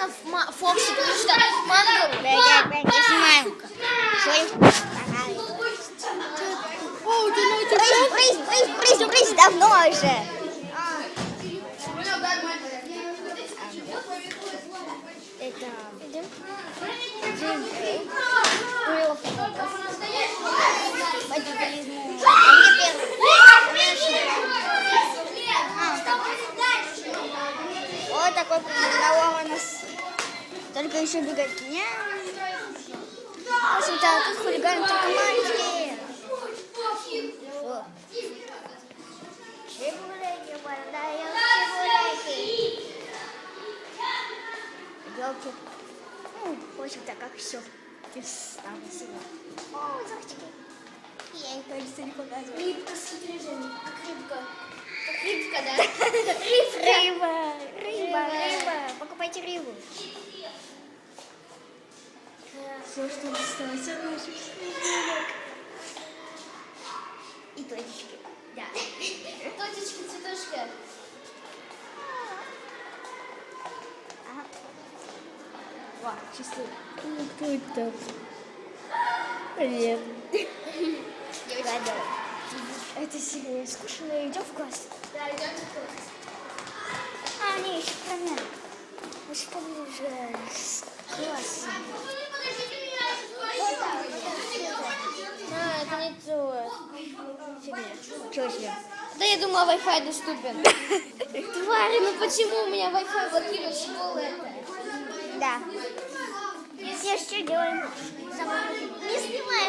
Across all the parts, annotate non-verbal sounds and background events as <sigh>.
на Ф- Фоксе, потому что манго... Бэк, бэк, я снимаю. Что О, ты ну Брысь, брысь, брысь, брысь, брысь, давно уже. Это... Идем? Было фото. Пойдем, полезну. А мне первый. А, вот так. Вот такой разговор у нас. Только еще беготня. В общем-то, тут хулиганы только маленькие. Чебуреки, продаем чебуреки. Елки. Ну, в общем-то, как все. Там всего. О, зайчики. Я их кажется не показываю. Рыбка, смотри, Женя, как рыбка. Как рыбка, да? <laughs> Рыба, рыба, рыба. Покупайте рыбу. Все, что осталось от наших снежинок. И точечки. Да. Точечка, цветочка. Ага. Ва, часы. Ну, кто это? Привет. Девочка. Это сегодня скучно. Идем в класс. Да, идемте в класс. А, не, еще хромя. Мы же поближе с классом. А, это не то. Фигня. Чего себе? Да я думала, Wi-Fi доступен. <laughs> Твари, ну почему у меня Wi-Fi блокирует школу это? Да. Я что делаем? Не снимай.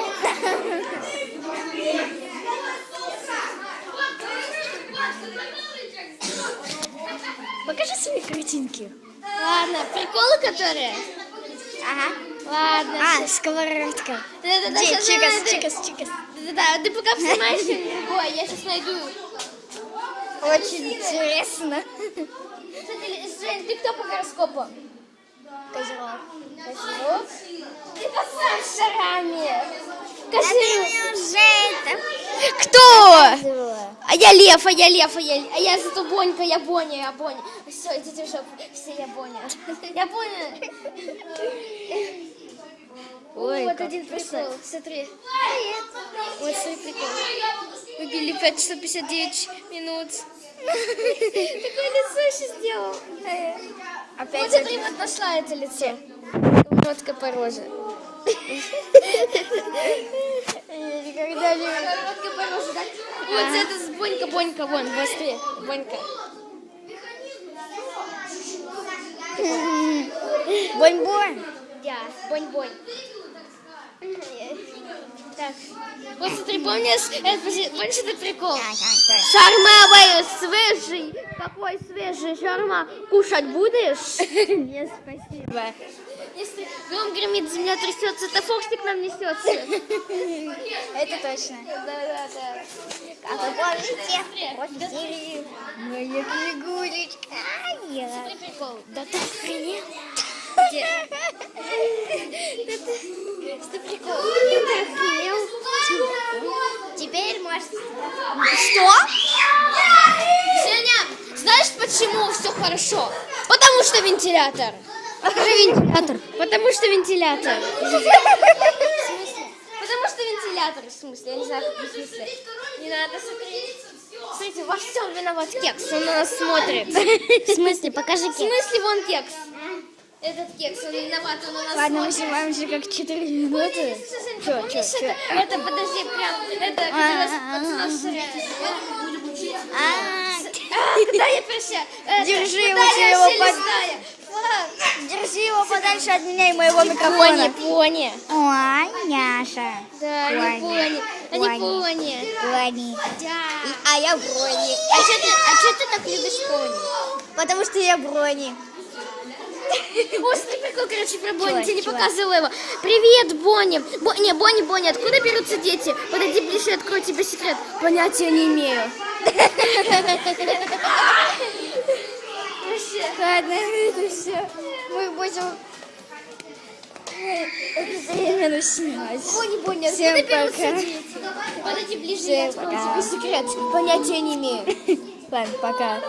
Покажи свои картинки. Ладно, приколы которые? Ага. Ладно. А, сковородка. Да-да-да, Чикас, чикас, чикас. Да-да, ты пока <laughs> снимаешь другое, я сейчас найду. Очень интересно. Жень, ты кто по гороскопу? Козерог. Козерог? Ты поставь шарами. Да ты Козерог. Кто? А я лев, а я лев, а я, а я зато Бонька, я Боня, я Боня. Все, идите в жопу. Все, я Боня. Я Боня. Ой, вот один прикол. Смотри. Вот свой прикол. Убили 5 часов 59 минут. <laughs> Такое лицо еще сделал. Опять Вот смотри, вот нашла это лицо. Уродка по роже. Никогда не... Уродка по роже, да? Вот это с Бонька, Бонька, вон, быстрее. Бонька. Бонь-бонь. Я, Бонь-Бонь. Так. Вот смотри, помнишь, э, подожди, помнишь этот прикол? Шарма свежий. Какой свежий шарма? Кушать будешь? <laughs> Нет, спасибо. Если гром гремит, земля трясется, то Фокси к нам несется. <laughs> Это точно. Да, да, да. Как вы помните, серии «Моя книгулечка». А. Смотри прикол. Да ты охренел? Где? <laughs> Да ты... Что прикол? Да ты охренел? Теперь можешь... Что? Женя, знаешь, почему все хорошо? Потому что вентилятор. Покажи вентилятор. Потому что вентилятор. В смысле? Потому что вентилятор, в смысле, я не знаю, в смысле. Не надо смотреть. Смотрите, во всем виноват кекс, он на нас смотрит. В смысле, покажи В смысле, вон кекс. Этот кекс, он виноват, он на нас Ладно, мы смотрит. снимаем уже как 4 минуты. Слушай, Чё, чё, чё? это? Подожди, прям, это, А, когда нас а, пацанов а. срать. А, Да, я перся. Это, Держи тебе его под- Селестая. Флаг. Держи его подальше от меня и моего Пони, микрофона. пони. Ой, Няша. Да, они Пони. пони. Они Пони. пони. Пони. Да. А я Брони. А что ты, а чё ты так любишь пони? Потому что я Брони. <laughs> О, смотри, прикол, короче, про Бонни, тебе не показывала его. Привет, Бонни. Бо... Не, Бонни, Бонни, откуда берутся дети? Подойди ближе, открою тебе секрет. Понятия не имею. Ладно, это все. Мы будем это временно снимать. Бонни, Бонни, Всем откуда берутся пока. Подойди ближе, Всем я пока. секрет. Понятия не имею. Ладно, пока.